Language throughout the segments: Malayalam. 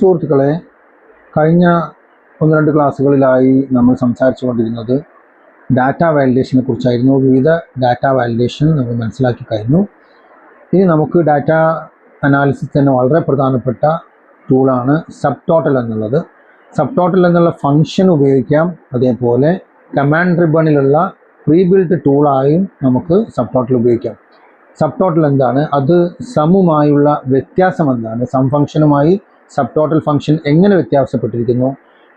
സുഹൃത്തുക്കളെ കഴിഞ്ഞ ഒന്ന് രണ്ട് ക്ലാസ്സുകളിലായി നമ്മൾ സംസാരിച്ചു കൊണ്ടിരുന്നത് ഡാറ്റ വാലിഡേഷനെ കുറിച്ചായിരുന്നു. വിവിധ ഡാറ്റ വാലിഡേഷൻ നമ്മൾ മനസ്സിലാക്കി കഴിഞ്ഞു. ഇനി നമുക്ക് ഡാറ്റ അനാലിസിസ് തന്നെ വളരെ പ്രധാനപ്പെട്ട ടൂളാണ് സബ് ടോട്ടൽ എന്നുള്ളത്. സബ് ടോട്ടൽ എന്നുള്ള ഫങ്ഷൻ ഉപയോഗിക്കാം. അതേപോലെ കമാൻഡ് റിബണിലുള്ള പ്രീ ബിൽഡ് ടൂളായും നമുക്ക് സബ് ടോട്ടൽ ഉപയോഗിക്കാം. സബ് ടോട്ടൽ എന്താണ്? അത് സമുമായുള്ള വ്യത്യാസം എന്താണ്? സം ഫംഗ്ഷനുമായി സബ് ടോട്ടൽ ഫംഗ്ഷൻ എങ്ങനെ വ്യത്യാസപ്പെട്ടിരിക്കുന്നു?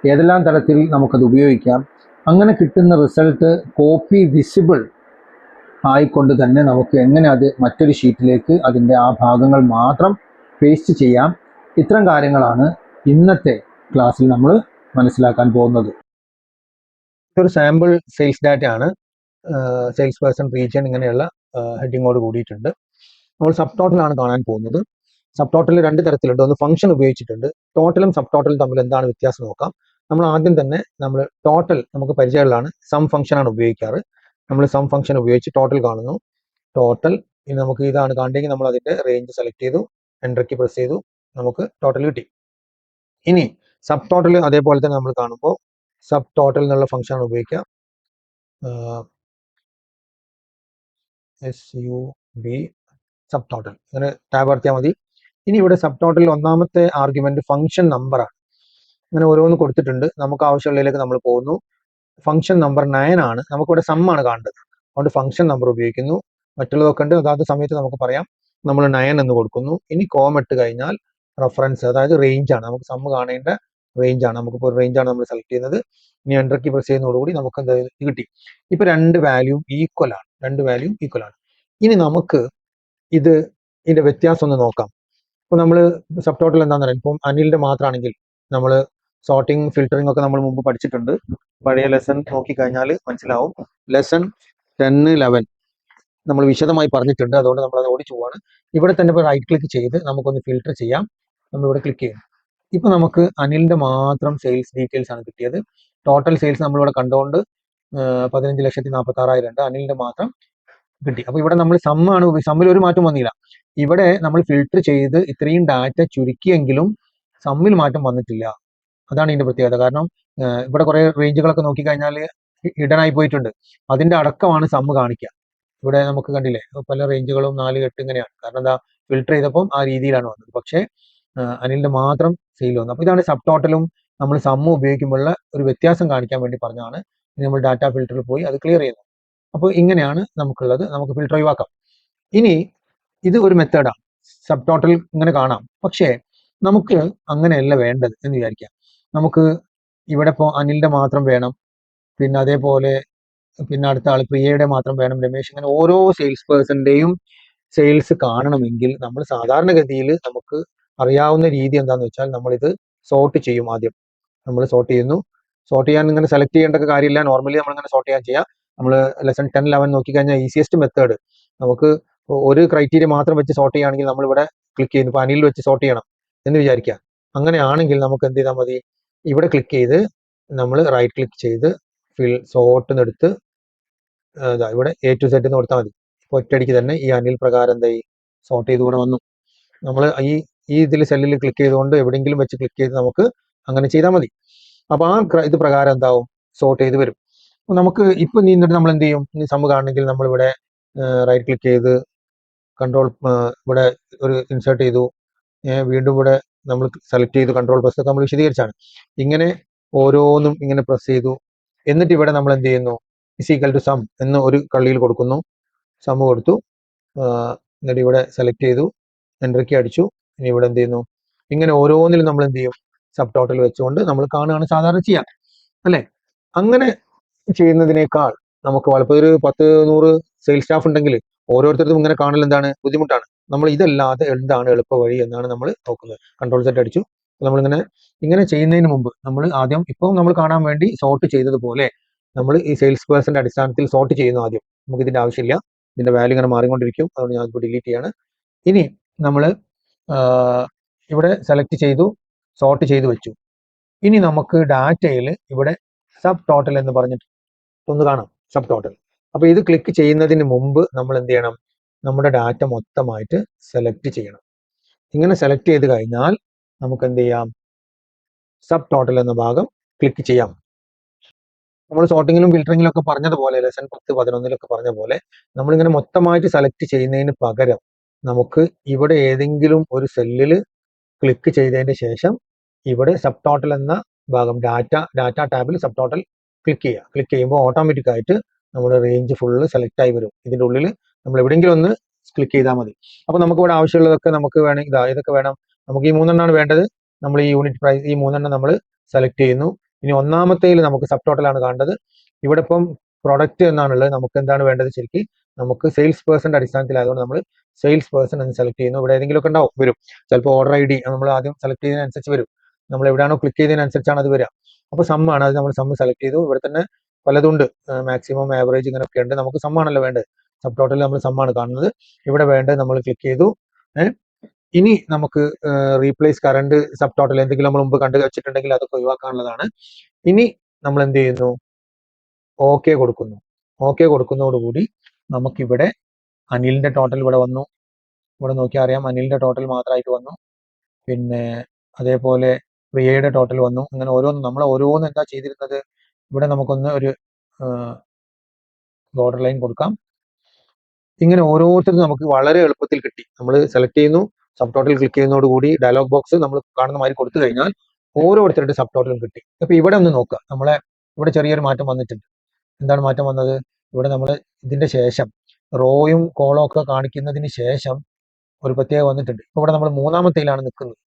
ഏതെല്ലാം തരത്തിൽ നമുക്കത് ഉപയോഗിക്കാം? അങ്ങനെ കിട്ടുന്ന റിസൾട്ട് കോപ്പി വിസിബിൾ ആയിക്കൊണ്ട് തന്നെ നമുക്ക് എങ്ങനെ അത് മറ്റൊരു ഷീറ്റിലേക്ക് അതിന്റെ ആ ഭാഗങ്ങൾ മാത്രം പേസ്റ്റ് ചെയ്യാം? ഇത്തരം കാര്യങ്ങളാണ് ഇന്നത്തെ ക്ലാസ്സിൽ നമ്മൾ മനസ്സിലാക്കാൻ പോകുന്നത്. ഒരു സാമ്പിൾ സെയിൽസ് ഡാറ്റ ആണ്. സെയിൽസ് പേഴ്സൺ റീജിയൻ ഇങ്ങനെയുള്ള ഹെഡിങ്ങോട് കൂടിയിട്ടുണ്ട്. നമ്മൾ സബ് ടോട്ടലാണ് കാണാൻ പോകുന്നത്. സബ് ടോട്ടൽ രണ്ട് തരത്തിലുണ്ട്. ഒന്ന് ഫംഗ്ഷൻ ഉപയോഗിച്ചിട്ടുണ്ട്. ടോട്ടലും സബ് ടോട്ടലും തമ്മിൽ എന്താണ് വ്യത്യാസം നോക്കാം. നമ്മൾ ആദ്യം തന്നെ നമ്മൾ ടോട്ടൽ നമുക്ക് പരിചയമുള്ളതാണ്. സം ഫംഗ്ഷനാണ് ഉപയോഗിക്കാറ്. നമ്മൾ സം ഫംഗ്ഷൻ ഉപയോഗിച്ച് ടോട്ടൽ കാണുന്നു. ടോട്ടൽ ഇനി നമുക്ക് ഇതാണ് കാണണമെങ്കിൽ നമ്മൾ അതിന്റെ റേഞ്ച് സെലക്ട് ചെയ്തു. എൻട്രയ്ക്ക് പ്രസ് ചെയ്തു. നമുക്ക് ടോട്ടൽ കിട്ടി. ഇനി സബ് ടോട്ടൽ അതേപോലെ തന്നെ നമ്മൾ കാണുമ്പോൾ സബ് ടോട്ടൽ എന്നുള്ള ഫംഗ്ഷനാണ് ഉപയോഗിക്കുക. S U B sub total അങ്ങനെ ടാബ് നടത്തിയാൽ മതി. ഇനി ഇവിടെ സബ് ടോട്ടൽ ഒന്നാമത്തെ ആർഗ്യുമെന്റ് ഫംഗ്ഷൻ നമ്പറാണ് അങ്ങനെ ഓരോന്ന് കൊടുത്തിട്ടുണ്ട്. നമുക്ക് ആവശ്യമുള്ളതിലേക്ക് നമ്മൾ പോകുന്നു. ഫംഗ്ഷൻ നമ്പർ നയൻ ആണ്. നമുക്കിവിടെ സം ആണ് കാണേണ്ടത്. അതുകൊണ്ട് ഫംഗ്ഷൻ നമ്പർ ഉപയോഗിക്കുന്നു. മറ്റുള്ളതൊക്കെ ഉണ്ട്. അതാത് സമയത്ത് നമുക്ക് പറയാം. നമ്മൾ നയൻ എന്ന് കൊടുക്കുന്നു. ഇനി കോം ഇട്ട് കഴിഞ്ഞാൽ റഫറൻസ് അതായത് റേഞ്ച് ആണ്. നമുക്ക് സം കാണേണ്ട റേഞ്ച് ആണ്. നമുക്ക് നമുക്കിപ്പോൾ റേഞ്ച് ആണ് നമ്മൾ സെലക്ട് ചെയ്യുന്നത്. ഇനി എൻട്രക്ക് പ്രസ് ചെയ്യുന്നതോടുകൂടി നമുക്ക് എന്താ ഇത് കിട്ടി. ഇപ്പൊ രണ്ട് വാല്യൂ ഈക്വൽ ആണ്. രണ്ട് വാല്യൂ ഈക്വൽ ആണ്. ഇനി നമുക്ക് ഇത് ഇതിന്റെ വ്യത്യാസം ഒന്ന് നോക്കാം. ഇപ്പൊ നമ്മൾ സബ് ടോട്ടൽ എന്താണെന്ന് പറയാം ഇപ്പം അനിലിന്റെ മാത്രമാണെങ്കിൽ നമ്മൾ സോർട്ടിങ് ഫിൽറ്ററിംഗ് ഒക്കെ നമ്മൾ മുമ്പ് പഠിച്ചിട്ടുണ്ട്. പഴയ ലെസൺ നോക്കിക്കഴിഞ്ഞാൽ മനസ്സിലാവും. ലെസൺ ടെന്ന് ലെവൻ നമ്മൾ വിശദമായി പറഞ്ഞിട്ടുണ്ട്. അതുകൊണ്ട് നമ്മൾ അത് ഓടിച്ചു പോവാണ്. ഇവിടെ തന്നെ ഇപ്പോൾ റൈറ്റ് ക്ലിക്ക് ചെയ്ത് നമുക്കൊന്ന് ഫിൽറ്റർ ചെയ്യാം. നമ്മളിവിടെ ക്ലിക്ക് ചെയ്യും ഇപ്പൊ നമുക്ക് അനിലിന്റെ മാത്രം സെയിൽസ് ഡീറ്റെയിൽസ് ആണ് കിട്ടിയത്. ടോട്ടൽ സെയിൽസ് നമ്മളിവിടെ കണ്ടുകൊണ്ട് പതിനഞ്ച് ലക്ഷത്തി നാൽപ്പത്തി ആറായിരം ഉണ്ട്. അനിലിന്റെ മാത്രം കിട്ടി. അപ്പൊ ഇവിടെ നമ്മൾ സമ്മാണ് സമ്മിൽ ഒരു മാറ്റം വന്നില്ല. ഇവിടെ നമ്മൾ ഫിൽട്ടർ ചെയ്ത് ഇത്രയും ഡാറ്റ ചുരുക്കിയെങ്കിലും സമ്മിൽ മാറ്റം വന്നിട്ടില്ല. അതാണ് ഇതിന്റെ പ്രത്യേകത. കാരണം ഇവിടെ കുറെ റേഞ്ചുകളൊക്കെ നോക്കിക്കഴിഞ്ഞാൽ ഹിഡൻ ആയി പോയിട്ടുണ്ട് അതിന്റെ അടക്കമാണ് സമ്മ് കാണിക്കുക. ഇവിടെ നമുക്ക് കണ്ടില്ലേ പല റേഞ്ചുകളും നാല് എട്ട് ഇങ്ങനെയാണ്. കാരണം എന്താ ഫിൽട്ടർ ചെയ്തപ്പം ആ രീതിയിലാണ് വന്നത്. പക്ഷേ അനിലിന്റെ മാത്രം സെയിൽ വന്നു. അപ്പൊ ഇതാണ് സബ് ടോട്ടലും നമ്മൾ സമ്മ് ഉപയോഗിക്കുമ്പോഴുള്ള ഒരു വ്യത്യാസം കാണിക്കാൻ വേണ്ടി പറഞ്ഞാണ് നമ്മൾ ഡാറ്റ ഫിൽറ്ററിൽ പോയി അത് ക്ലിയർ ചെയ്യുന്നത്. അപ്പോൾ ഇങ്ങനെയാണ് നമുക്കുള്ളത്. നമുക്ക് ഫിൽട്ടർ ഒഴിവാക്കാം. ഇനി ഇത് ഒരു മെത്തേഡാണ് സബ് ടോട്ടൽ ഇങ്ങനെ കാണാം. പക്ഷേ നമുക്ക് അങ്ങനെയല്ല വേണ്ടത് എന്ന് വിചാരിക്കാം. നമുക്ക് ഇവിടെ ഇപ്പോൾ അനിലിന്റെ മാത്രം വേണം. പിന്നെ അതേപോലെ പിന്നെ അടുത്ത ആൾ പ്രിയയുടെ മാത്രം വേണം. രമേശ് ഇങ്ങനെ ഓരോ സെയിൽസ് പേഴ്സന്റെയും സെയിൽസ് കാണണമെങ്കിൽ നമ്മൾ സാധാരണഗതിയിൽ നമുക്ക് അറിയാവുന്ന രീതി എന്താണെന്ന് വെച്ചാൽ നമ്മളിത് സോർട്ട് ചെയ്യും ആദ്യം. നമ്മൾ സോർട്ട് ചെയ്യുന്നു. സോർട്ട് ചെയ്യാൻ ഇങ്ങനെ സെലക്ട് ചെയ്യേണ്ട കാര്യമില്ല. നോർമലി നമ്മൾ ഇങ്ങനെ സോർട്ട് ചെയ്യാൻ ചെയ്യാം. നമ്മൾ ലെസൺ ടെൻ ലെവൻ നോക്കിക്കഴിഞ്ഞാൽ ഈസിയസ്റ്റ് മെത്തേഡ് നമുക്ക് ഒരു ക്രൈറ്റീരിയ മാത്രം വെച്ച് സോർട്ട് ചെയ്യുകയാണെങ്കിൽ നമ്മളിവിടെ ക്ലിക്ക് ചെയ്യുന്നു. ഇപ്പോൾ അനിൽ വെച്ച് സോർട്ട് ചെയ്യണം എന്ന് വിചാരിക്കുക. അങ്ങനെയാണെങ്കിൽ നമുക്ക് എന്ത് ചെയ്താൽ മതി. ഇവിടെ ക്ലിക്ക് ചെയ്ത് നമ്മൾ റൈറ്റ് ക്ലിക്ക് ചെയ്ത് ഫിൽ സോർട്ട് എടുത്ത് ഇവിടെ എ ടു സെറ്റ് എന്ന് കൊടുത്താൽ മതി. ഇപ്പോൾ ഒറ്റയടിക്ക് തന്നെ ഈ അനിൽ പ്രകാരം എന്തായി? സോർട്ട് ചെയ്ത് കൂടെ വന്നു. നമ്മൾ ഈ ഈ ഇതിൽ സെല്ലിൽ ക്ലിക്ക് ചെയ്തുകൊണ്ട് എവിടെയെങ്കിലും വെച്ച് ക്ലിക്ക് ചെയ്ത് നമുക്ക് അങ്ങനെ ചെയ്താൽ മതി. അപ്പോൾ ആ ഇത് പ്രകാരം എന്താവും? സോർട്ട് ചെയ്ത് വരും. നമുക്ക് ഇപ്പോൾ നീന്തിട്ട് നമ്മൾ എന്ത് ചെയ്യും? ഈ സംഭവം കാണണമെങ്കിൽ നമ്മളിവിടെ റൈറ്റ് ക്ലിക്ക് ചെയ്ത് കൺട്രോൾ ഇവിടെ ഒരു ഇൻസേർട്ട് ചെയ്തു. വീണ്ടും ഇവിടെ നമ്മൾ സെലക്ട് ചെയ്തു കൺട്രോൾ പ്രസ് ഒക്കെ നമ്മൾ വിശദീകരിച്ചാണ്. ഇങ്ങനെ ഓരോന്നും ഇങ്ങനെ പ്രസ് ചെയ്തു. എന്നിട്ട് ഇവിടെ നമ്മൾ എന്ത് ചെയ്യുന്നു? ഇസ് ഈക്വൽ ടു സം എന്ന് ഒരു കള്ളിയിൽ കൊടുക്കുന്നു. സം കൊടുത്തു. എന്നിട്ട് ഇവിടെ സെലക്ട് ചെയ്തു. എൻട്രിക്ക് അടിച്ചു. ഇനി ഇവിടെ എന്ത് ചെയ്യുന്നു? ഇങ്ങനെ ഓരോന്നിലും നമ്മൾ എന്ത് ചെയ്യും? സബ് ടോട്ടൽ വെച്ചുകൊണ്ട് നമ്മൾ കാണുകയാണ് സാധാരണ ചെയ്യാം അല്ലേ? അങ്ങനെ ചെയ്യുന്നതിനേക്കാൾ നമുക്ക് വളരെ ഒരു പത്ത് നൂറ് സെയിൽസ് സ്റ്റാഫ് ഉണ്ടെങ്കിൽ ഓരോരുത്തർക്കും ഇങ്ങനെ കാണൽ എന്താണ്? ബുദ്ധിമുട്ടാണ്. നമ്മൾ ഇതല്ലാതെ എന്താണ് എളുപ്പ വഴി എന്നാണ് നമ്മൾ നോക്കുന്നത്. കൺട്രോൾ സെറ്റ് അടിച്ചു. നമ്മളിങ്ങനെ ഇങ്ങനെ ചെയ്യുന്നതിന് മുമ്പ് നമ്മൾ ആദ്യം ഇപ്പം നമ്മൾ കാണാൻ വേണ്ടി സോർട്ട് ചെയ്തതുപോലെ നമ്മൾ ഈ സെയിൽസ് പേഴ്സന്റെ അടിസ്ഥാനത്തിൽ സോർട്ട് ചെയ്യുന്നു ആദ്യം. നമുക്ക് ഇതിന്റെ ആവശ്യമില്ല. ഇതിന്റെ വാല്യൂ ഇങ്ങനെ മാറിക്കൊണ്ടിരിക്കും. അതുകൊണ്ട് ഞാൻ ഇപ്പോൾ ഡിലീറ്റ് ചെയ്യാണ്. ഇനി നമ്മൾ ഇവിടെ സെലക്ട് ചെയ്തു സോർട്ട് ചെയ്തു വെച്ചു. ഇനി നമുക്ക് ഡാറ്റയിൽ ഇവിടെ സബ് ടോട്ടൽ എന്ന് പറഞ്ഞിട്ട് ഒന്ന് കാണാം. സബ് ടോട്ടൽ അപ്പൊ ഇത് ക്ലിക്ക് ചെയ്യുന്നതിന് മുമ്പ് നമ്മൾ എന്ത് ചെയ്യണം? നമ്മുടെ ഡാറ്റ മൊത്തമായിട്ട് സെലക്ട് ചെയ്യണം. ഇങ്ങനെ സെലക്ട് ചെയ്ത് കഴിഞ്ഞാൽ നമുക്ക് എന്ത് ചെയ്യാം? സബ് ടോട്ടൽ എന്ന ഭാഗം ക്ലിക്ക് ചെയ്യാം. നമ്മൾ സോർട്ടിങ്ങിലും ഫിൽറ്ററിങ്ങിലും ഒക്കെ പറഞ്ഞതുപോലെ ലെസൺ പത്ത് പതിനൊന്നിലൊക്കെ പറഞ്ഞ പോലെ നമ്മളിങ്ങനെ മൊത്തമായിട്ട് സെലക്ട് ചെയ്യുന്നതിന് പകരം നമുക്ക് ഇവിടെ ഏതെങ്കിലും ഒരു സെല്ലിൽ ക്ലിക്ക് ചെയ്തതിന് ശേഷം ഇവിടെ സബ് ടോട്ടൽ എന്ന ഭാഗം ഡാറ്റ ഡാറ്റ ടാബിൽ സബ് ടോട്ടൽ ക്ലിക്ക് ചെയ്യുക ക്ലിക്ക് ചെയ്യുമ്പോൾ ഓട്ടോമാറ്റിക് ആയിട്ട് നമ്മുടെ റേഞ്ച് ഫുള്ള് സെലക്ട് ആയി വരും. ഇതിന്റെ ഉള്ളിൽ നമ്മൾ എവിടെയെങ്കിലും ഒന്ന് ക്ലിക്ക് ചെയ്താൽ മതി. അപ്പോൾ നമുക്ക് ഇവിടെ ആവശ്യമുള്ളതൊക്കെ നമുക്ക് വേണം ഇതാ ഇതൊക്കെ വേണം. നമുക്ക് ഈ മൂന്നെണ്ണമാണ് വേണ്ടത്. നമ്മൾ ഈ യൂണിറ്റ് പ്രൈസ് ഈ മൂന്നെണ്ണം നമ്മൾ സെലക്ട് ചെയ്യുന്നു. ഇനി ഒന്നാമത്തേൽ നമുക്ക് സബ് ടോട്ടൽ ആണ് കാണേണ്ടത്. ഇവിടെ ഇപ്പം പ്രൊഡക്റ്റ് എന്നാണുള്ളത്. നമുക്ക് എന്താണ് വേണ്ടത് ശരിക്കും? നമുക്ക് സെയിൽസ് പേഴ്സന്റെ അടിസ്ഥാനത്തിലായതുകൊണ്ട് നമ്മൾ സെയിൽസ് പേഴ്സൺ എന്ന് സെലക്ട് ചെയ്യുന്നു. ഇവിടെ ഏതെങ്കിലുമൊക്കെ ഉണ്ടാവും വരും. ചിലപ്പോൾ ഓർഡർ ഐ ഡി നമ്മൾ ആദ്യം സെലക്ട് ചെയ്യുന്നതിനനുസരിച്ച് വരും. നമ്മൾ എവിടെയാണോ ക്ലിക്ക് ചെയ്തതിനനുസരിച്ചാണ് അത് വരിക. അപ്പോൾ സമ്മാണ് അത് നമ്മൾ സമ്മ് സെലക്ട് ചെയ്തു. ഇവിടെ തന്നെ പലതുണ്ട്. മാക്സിമം ആവറേജ് ഇങ്ങനെയൊക്കെ ഉണ്ട്. നമുക്ക് സമ്മാണല്ലോ വേണ്ടത്. സബ് ടോട്ടൽ നമ്മൾ സമ്മാണ് കാണുന്നത്. ഇവിടെ വേണ്ടത് നമ്മൾ ക്ലിക്ക് ചെയ്തു. ഇനി നമുക്ക് റീപ്ലേസ് കറണ്ട് സബ് ടോട്ടൽ എന്തെങ്കിലും നമ്മൾ മുമ്പ് കണ്ടു വെച്ചിട്ടുണ്ടെങ്കിൽ അതൊക്കെ ഒഴിവാക്കാനുള്ളതാണ്. ഇനി നമ്മൾ എന്ത് ചെയ്യുന്നു? ഓക്കെ കൊടുക്കുന്നു. ഓക്കെ കൊടുക്കുന്നതോടുകൂടി നമുക്കിവിടെ അനിലിന്റെ ടോട്ടൽ ഇവിടെ വന്നു. ഇവിടെ നോക്കിയാൽ അറിയാം അനിലിന്റെ ടോട്ടൽ മാത്രമായിട്ട് വന്നു. പിന്നെ അതേപോലെ പ്രിയയുടെ ടോട്ടൽ വന്നു. അങ്ങനെ ഓരോന്നും നമ്മൾ ഓരോന്നും എന്താ ചെയ്തിരുന്നത്? ഇവിടെ നമുക്കൊന്ന് ഒരു ബോർഡർ ലൈൻ കൊടുക്കാം. ഇങ്ങനെ ഓരോരുത്തരും നമുക്ക് വളരെ എളുപ്പത്തിൽ കിട്ടി. നമ്മൾ സെലക്ട് ചെയ്യുന്നു സബ് ടോട്ടൽ ക്ലിക്ക് ചെയ്യുന്നതോടുകൂടി ഡയലോഗ് ബോക്സ് നമ്മൾ കാണുന്ന മാതിരി കൊടുത്തു കഴിഞ്ഞാൽ ഓരോരുത്തരുടെ സബ് ടോട്ടലും കിട്ടി. അപ്പൊ ഇവിടെ ഒന്ന് നോക്കുക നമ്മളെ ഇവിടെ ചെറിയൊരു മാറ്റം വന്നിട്ടുണ്ട്. എന്താണ് മാറ്റം വന്നത്? ഇവിടെ നമ്മൾ ഇതിന്റെ ശേഷം റോയും കോളോ ഒക്കെ കാണിക്കുന്നതിന് ശേഷം ഒരു പ്രത്യേകം വന്നിട്ടുണ്ട്. ഇപ്പൊ ഇവിടെ നമ്മൾ മൂന്നാമത്തേലാണ് നിൽക്കുന്നത്.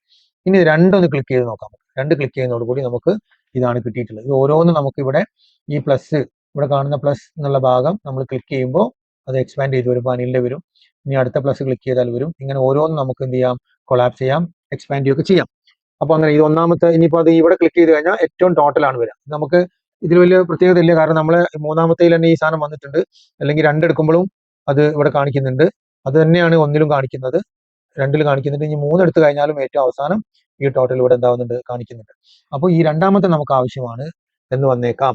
ഇനി രണ്ടൊന്ന് ക്ലിക്ക് ചെയ്ത് നോക്കാം. രണ്ട് ക്ലിക്ക് ചെയ്യുന്നതോടുകൂടി നമുക്ക് ഇതാണ് കിട്ടിയിട്ടുള്ളത്. ഇത് ഓരോന്നും നമുക്ക് ഇവിടെ ഈ പ്ലസ് ഇവിടെ കാണുന്ന പ്ലസ് എന്നുള്ള ഭാഗം നമ്മൾ ക്ലിക്ക് ചെയ്യുമ്പോൾ അത് എക്സ്പാൻഡ് ചെയ്ത് വരും അനിലിന്റെ വരും. ഇനി അടുത്ത പ്ലസ് ക്ലിക്ക് ചെയ്താൽ വരും. ഇങ്ങനെ ഓരോന്നും നമുക്ക് എന്ത് ചെയ്യാം? കൊളാപ്സ് ചെയ്യാം എക്സ്പാൻഡ് ചെയ്യുകയൊക്കെ ചെയ്യാം. അപ്പോൾ അങ്ങനെ ഇത് ഒന്നാമത്തെ ഇനിയിപ്പോൾ അത് ഇവിടെ ക്ലിക്ക് ചെയ്ത് കഴിഞ്ഞാൽ ഏറ്റവും ടോട്ടലാണ് വരിക. നമുക്ക് ഇതിൽ വലിയ പ്രത്യേകത ഇല്ല. കാരണം നമ്മൾ മൂന്നാമത്തേൽ തന്നെ ഈ സാധനം വന്നിട്ടുണ്ട്. അല്ലെങ്കിൽ രണ്ടെടുക്കുമ്പോഴും അത് ഇവിടെ കാണിക്കുന്നുണ്ട്. അത് തന്നെയാണ് ഒന്നിലും കാണിക്കുന്നത്. രണ്ടിലും കാണിക്കുന്നുണ്ട്. ഇനി മൂന്നെടുത്ത് കഴിഞ്ഞാലും ഏറ്റവും അവസാനം ഈ ടോട്ടൽ ഇവിടെ എന്താവുന്നുണ്ട്? കാണിക്കുന്നുണ്ട്. അപ്പോൾ ഈ രണ്ടാമത്തെ നമുക്ക് ആവശ്യമാണ് എന്ന് വന്നേക്കാം.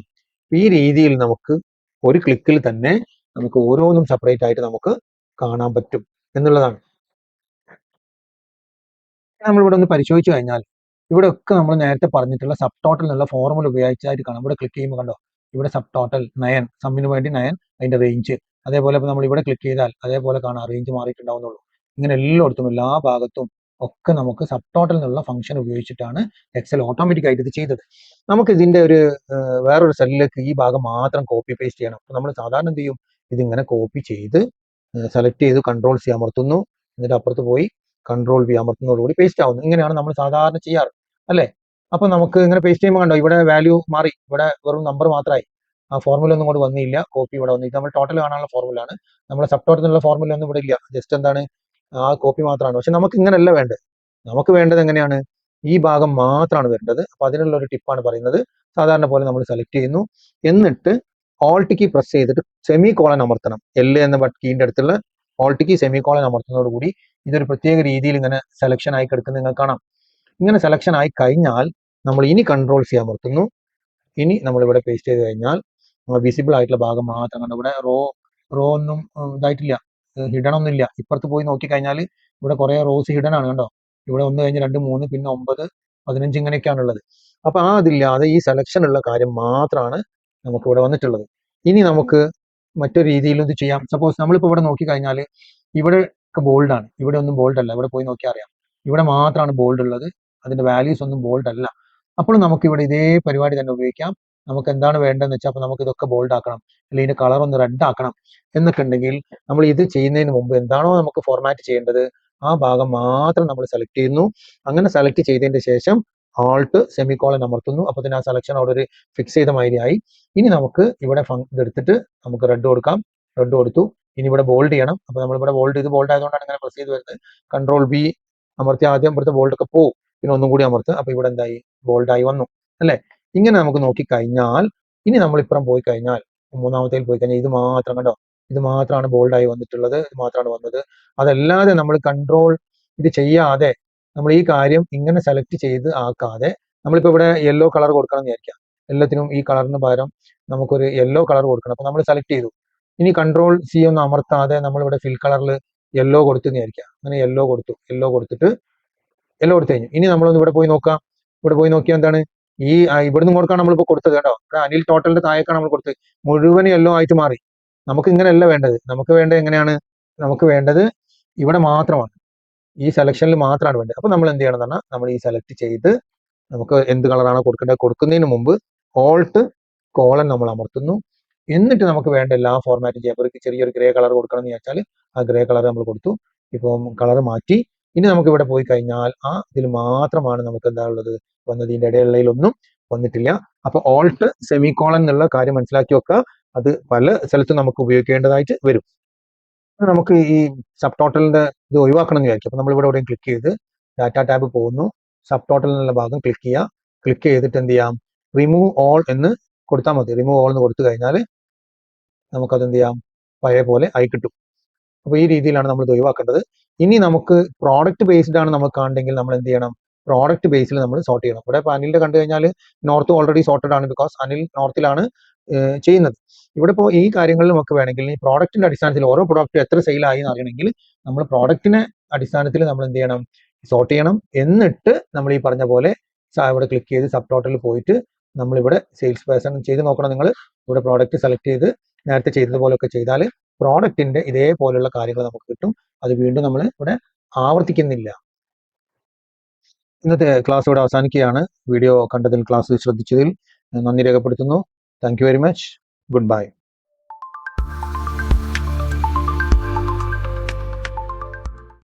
ഈ രീതിയിൽ നമുക്ക് ഒരു ക്ലിക്കിൽ തന്നെ നമുക്ക് ഓരോന്നും സെപ്പറേറ്റ് ആയിട്ട് നമുക്ക് കാണാൻ പറ്റും എന്നുള്ളതാണ്. നമ്മൾ ഇവിടെ ഒന്ന് പരിശോധിച്ചു കഴിഞ്ഞാൽ ഇവിടെ ഒക്കെ നമ്മൾ നേരത്തെ പറഞ്ഞിട്ടുള്ള സബ് ടോട്ടൽ എന്നുള്ള ഫോർമുല ഉപയോഗിച്ചായിട്ട് കാണാം. ഇവിടെ ക്ലിക്ക് ചെയ്യുമ്പോൾ കണ്ടോ? ഇവിടെ സബ് ടോട്ടൽ നയൻ സമ്മിന് വേണ്ടി നയൻ അതിന്റെ റേഞ്ച് അതേപോലെ നമ്മൾ ഇവിടെ ക്ലിക്ക് ചെയ്താൽ അതേപോലെ കാണാം റേഞ്ച് മാറിയിട്ടുണ്ടാവുന്നുള്ളൂ. ഇങ്ങനെ എല്ലായിടത്തും എല്ലാ ഭാഗത്തും ഒക്കെ നമുക്ക് സബ് ടോട്ടൽ എന്നുള്ള ഫംഗ്ഷൻ ഉപയോഗിച്ചിട്ടാണ് എക്സൽ ഓട്ടോമാറ്റിക് ആയിട്ട് ഇത് ചെയ്തത്. നമുക്ക് ഇതിന്റെ ഒരു വേറൊരു സെല്ലിലേക്ക് ഈ ഭാഗം മാത്രം കോപ്പി പേസ്റ്റ് ചെയ്യണം. അപ്പൊ നമ്മൾ സാധാരണ എന്ത് ചെയ്യും? ഇതിങ്ങനെ കോപ്പി ചെയ്ത് സെലക്ട് ചെയ്ത് കൺട്രോൾ സി അമർത്തുന്നു. എന്നിട്ട് അപ്പുറത്ത് പോയി കൺട്രോൾ വി അമർത്തുന്നതോടുകൂടി പേസ്റ്റ് ആവുന്നു. ഇങ്ങനെയാണ് നമ്മൾ സാധാരണ ചെയ്യാറ്. അല്ലേ? അപ്പൊ നമുക്ക് ഇങ്ങനെ പേസ്റ്റ് ചെയ്യുമ്പോൾ കണ്ടോ? ഇവിടെ വാല്യൂ മാറി. ഇവിടെ വെറും നമ്പർ മാത്രമായി ആ ഫോർമുല ഒന്നും കൂടെ വന്നില്ല. കോപ്പി ഇവിടെ വന്നില്ല. നമ്മൾ ടോട്ടൽ കാണാനുള്ള ഫോർമുല ആണ്. നമ്മുടെ സബ് ടോട്ടൽ ഫോർമുല ഒന്നും ഇവിടെ ഇല്ല. ജസ്റ്റ് എന്താണ്? ആ കോപ്പി മാത്രമാണ് പക്ഷെ നമുക്ക് ഇങ്ങനെയല്ല വേണ്ടത്. നമുക്ക് വേണ്ടത് എങ്ങനെയാണ്? ഈ ഭാഗം മാത്രമാണ് വരേണ്ടത്. അപ്പൊ അതിനുള്ള ഒരു ടിപ്പാണ് പറയുന്നത്. സാധാരണ പോലെ നമ്മൾ സെലക്ട് ചെയ്യുന്നു. എന്നിട്ട് ഓൾട്ട് കീ പ്രസ് ചെയ്തിട്ട് സെമി കോളൻ അമർത്തണം. എല്ല് എന്ന കീന്റെ അടുത്തുള്ള ഓൾട്ട് കീ സെമി കോളൻ അമർത്തുന്നതോടുകൂടി ഇതൊരു പ്രത്യേക രീതിയിൽ ഇങ്ങനെ സെലക്ഷൻ ആയി കിടക്കുന്നത് നിങ്ങൾ കാണാം. ഇങ്ങനെ സെലക്ഷൻ ആയി കഴിഞ്ഞാൽ നമ്മൾ ഇനി കൺട്രോൾ സി അമർത്തുന്നു. ഇനി നമ്മൾ ഇവിടെ പേസ്റ്റ് ചെയ്ത് കഴിഞ്ഞാൽ വിസിബിൾ ആയിട്ടുള്ള ഭാഗം മാത്രം കണ്ടു. ഇവിടെ റോ റോ ഒന്നും ഇതായിട്ടില്ല. ഇല്ല ഇപ്പുറത്ത് പോയി നോക്കിക്കഴിഞ്ഞാൽ ഇവിടെ കുറെ റോസ് ഹിഡൻ ആണ് കണ്ടോ? ഇവിടെ ഒന്ന് കഴിഞ്ഞ് രണ്ട് മൂന്ന് പിന്നെ ഒമ്പത് പതിനഞ്ച് ഇങ്ങനെയൊക്കെയാണ് ഉള്ളത് അപ്പൊ ആ അതില്ലാതെ ഈ സെലക്ഷൻ ഉള്ള കാര്യം മാത്രമാണ് നമുക്ക് ഇവിടെ വന്നിട്ടുള്ളത്. ഇനി നമുക്ക് മറ്റൊരു രീതിയിലും ഇത് ചെയ്യാം. സപ്പോസ് നമ്മളിപ്പോൾ ഇവിടെ നോക്കിക്കഴിഞ്ഞാൽ ഇവിടെ ബോൾഡ് ആണ്. ഇവിടെ ഒന്നും ബോൾഡ് അല്ല. ഇവിടെ പോയി നോക്കിയാൽ അറിയാം. ഇവിടെ മാത്രമാണ് ബോൾഡ് ഉള്ളത്. അതിന്റെ വാല്യൂസ് ഒന്നും ബോൾഡ് അല്ല. അപ്പോൾ നമുക്ക് ഇവിടെ ഇതേ പരിപാടി തന്നെ ഉപയോഗിക്കാം. നമുക്ക് എന്താണ് വേണ്ടതെന്ന് വെച്ചാൽ അപ്പൊ നമുക്ക് ഇതൊക്കെ ബോൾഡ് ആക്കണം അല്ലെങ്കിൽ ഇതിന്റെ കളർ ഒന്ന് റെഡ് ആക്കണം എന്നൊക്കെ ഉണ്ടെങ്കിൽ നമ്മൾ ഇത് ചെയ്യുന്നതിന് മുമ്പ് എന്താണോ നമുക്ക് ഫോർമാറ്റ് ചെയ്യേണ്ടത് ആ ഭാഗം മാത്രം നമ്മൾ സെലക്ട് ചെയ്യുന്നു. അങ്ങനെ സെലക്ട് ചെയ്തതിന്റെ ശേഷം ആൾട്ട് സെമിക്കോളൻ അമർത്തുന്നു. അപ്പൊ തന്നെ ആ സെലക്ഷൻ അവിടെ ഒരു ഫിക്സ് ചെയ്ത ആയി. ഇനി നമുക്ക് ഇവിടെ ഇതെടുത്തിട്ട് നമുക്ക് റെഡ് കൊടുക്കാം. റെഡ് കൊടുത്തു. ഇനി ഇവിടെ ബോൾഡ് ചെയ്യണം. അപ്പൊ നമ്മൾ ഇവിടെ ബോൾഡ് ചെയ്ത് ബോൾഡ് ആയതുകൊണ്ടാണ് ഇങ്ങനെ പ്രസ് ചെയ്ത് വരുന്നത്. കൺട്രോൾ ബി അമർത്തി ആദ്യം ഇവിടുത്തെ ബോൾഡ് ഒക്കെ പോകും പിന്നെ ഒന്നും കൂടി അമർത്ത് അപ്പൊ ഇവിടെ എന്തായി? ബോൾഡായി വന്നു. അല്ലെ? ഇങ്ങനെ നമുക്ക് നോക്കി കഴിഞ്ഞാൽ ഇനി നമ്മൾ ഇപ്പുറം പോയി കഴിഞ്ഞാൽ മൂന്നാമത്തേൽ പോയി കഴിഞ്ഞാൽ ഇത് മാത്രം കണ്ടോ? ഇത് മാത്രമാണ് ബോൾഡായി വന്നിട്ടുള്ളത് ഇത് മാത്രമാണ് വന്നത്. അതല്ലാതെ നമ്മൾ കൺട്രോൾ ഇത് ചെയ്യാതെ നമ്മൾ ഈ കാര്യം ഇങ്ങനെ സെലക്ട് ചെയ്ത് ആക്കാതെ നമ്മളിപ്പോൾ ഇവിടെ യെല്ലോ കളർ കൊടുക്കണം എന്ന് വിചാരിക്കാം. എല്ലാത്തിനും ഈ കളറിന് പകരം നമുക്കൊരു യെല്ലോ കളർ കൊടുക്കണം. അപ്പൊ നമ്മൾ സെലക്ട് ചെയ്തു. ഇനി കൺട്രോൾ സി ഒന്ന് അമർത്താതെ നമ്മൾ ഇവിടെ ഫിൽ കളറിൽ യെല്ലോ കൊടുത്തു എന്ന് വിചാരിക്കാം. അങ്ങനെ യെല്ലോ കൊടുത്തു യെല്ലോ കൊടുത്തിട്ട് യെല്ലോ കൊടുത്തു കഴിഞ്ഞു. ഇനി നമ്മളൊന്ന് ഇവിടെ പോയി നോക്കാം. ഇവിടെ പോയി നോക്കിയാൽ എന്താണ്? ഈ ഇവിടുന്ന് ഇങ്ങോട്ടാണ് നമ്മളിപ്പോൾ കൊടുത്തത് കേട്ടോ. അനിൽ ടോട്ടലിന്റെ താഴേക്കാണ് നമ്മൾ കൊടുത്തത്. മുഴുവൻ യെല്ലോ ആയിട്ട് മാറി. നമുക്ക് ഇങ്ങനെയല്ല വേണ്ടത്. നമുക്ക് വേണ്ടത് എങ്ങനെയാണ്? നമുക്ക് വേണ്ടത് ഇവിടെ മാത്രമാണ്. ഈ സെലക്ഷനിൽ മാത്രമാണ് വേണ്ടത്. അപ്പൊ നമ്മൾ എന്ത് ചെയ്യണം പറഞ്ഞാൽ നമ്മൾ ഈ സെലക്ട് ചെയ്ത് നമുക്ക് എന്ത് കളറാണോ കൊടുക്കേണ്ടത് കൊടുക്കുന്നതിന് മുമ്പ് ഓൾട്ട് കോളൻ നമ്മൾ അമർത്തുന്നു. എന്നിട്ട് നമുക്ക് വേണ്ട എല്ലാ ഫോർമാറ്റും ചെയ്യാം. ഒരു ചെറിയൊരു ഗ്രേ കളർ കൊടുക്കണം എന്ന് വെച്ചാൽ ആ ഗ്രേ കളർ നമ്മൾ കൊടുത്തു. ഇപ്പം കളർ മാറ്റി. ഇനി നമുക്ക് ഇവിടെ പോയി കഴിഞ്ഞാൽ ആ ഇതിൽ മാത്രമാണ് നമുക്ക് എന്താ ഉള്ളത്? വന്നത് ഇതിന്റെ ഒന്നും വന്നിട്ടില്ല. അപ്പൊ ഓൾട്ട് സെമിക്കോളൻ എന്നുള്ള കാര്യം മനസ്സിലാക്കി വെക്കുക അത് പല സ്ഥലത്തും നമുക്ക് ഉപയോഗിക്കേണ്ടതായിട്ട് വരും. നമുക്ക് ഈ സബ് ടോട്ടലിന്റെ ഇത് ഒഴിവാക്കണം എന്ന് വിചാരിക്കും അപ്പൊ നമ്മൾ ഇവിടെ ക്ലിക്ക് ചെയ്ത് ഡാറ്റ ടാബ് പോകുന്നു. സബ് ടോട്ടൽ എന്നുള്ള ഭാഗം ക്ലിക്ക് ചെയ്യുക ക്ലിക്ക് ചെയ്തിട്ട് എന്ത് ചെയ്യാം? റിമൂവ് ഓൾ എന്ന് കൊടുത്താൽ മതി. റിമൂവ് ഓൾ എന്ന് കൊടുത്തു കഴിഞ്ഞാൽ നമുക്കത് എന്ത് ചെയ്യാം? പഴയ പോലെ ആയി കിട്ടും. അപ്പോൾ ഈ രീതിയിലാണ് നമ്മൾ ഇത് ഒഴിവാക്കേണ്ടത്. ഇനി നമുക്ക് പ്രോഡക്റ്റ് ബേസ്ഡ് ആണ് നമുക്ക് കാണണമെങ്കിൽ നമ്മൾ എന്ത് ചെയ്യണം? പ്രോഡക്റ്റ് ബേസിൽ നമ്മൾ സോർട്ട് ചെയ്യണം. ഇവിടെ ഇപ്പോൾ അനിലിന്റെ കണ്ടു കഴിഞ്ഞാൽ നോർത്ത് ഓൾറെഡി സോർട്ടഡ് ആണ് ബിക്കോസ് അനിൽ നോർത്തിലാണ് ചെയ്യുന്നത്. ഇവിടെ ഇപ്പോൾ ഈ കാര്യങ്ങളിൽ നമുക്ക് വേണമെങ്കിൽ ഈ പ്രോഡക്റ്റിന്റെ അടിസ്ഥാനത്തിൽ ഓരോ പ്രോഡക്റ്റ് എത്ര സെയിലായി എന്ന് അറിയണമെങ്കിൽ നമ്മൾ പ്രോഡക്റ്റിനെ അടിസ്ഥാനത്തിൽ നമ്മൾ എന്ത് ചെയ്യണം? സോർട്ട് ചെയ്യണം. എന്നിട്ട് നമ്മൾ ഈ പറഞ്ഞ പോലെ ഇവിടെ ക്ലിക്ക് ചെയ്ത് സബ് ടോട്ടലിൽ പോയിട്ട് നമ്മളിവിടെ സെയിൽസ് പേഴ്സൺ ചെയ്ത് നോക്കണം നിങ്ങൾ ഇവിടെ പ്രോഡക്റ്റ് സെലക്ട് ചെയ്ത് നേരത്തെ ചെയ്തതുപോലെയൊക്കെ ചെയ്താൽ പ്രോഡക്റ്റിന്റെ ഇതേപോലെയുള്ള കാര്യങ്ങൾ നമുക്ക് കിട്ടും. അത് വീണ്ടും നമ്മൾ ഇവിടെ ആവർത്തിക്കുന്നില്ല. ഇന്നത്തെ ക്ലാസ് ഇവിടെ അവസാനിക്കുകയാണ്. വീഡിയോ കണ്ടതിൽ ക്ലാസ് ശ്രദ്ധിച്ചതിൽ നന്ദി രേഖപ്പെടുത്തുന്നു. Thank very much good bye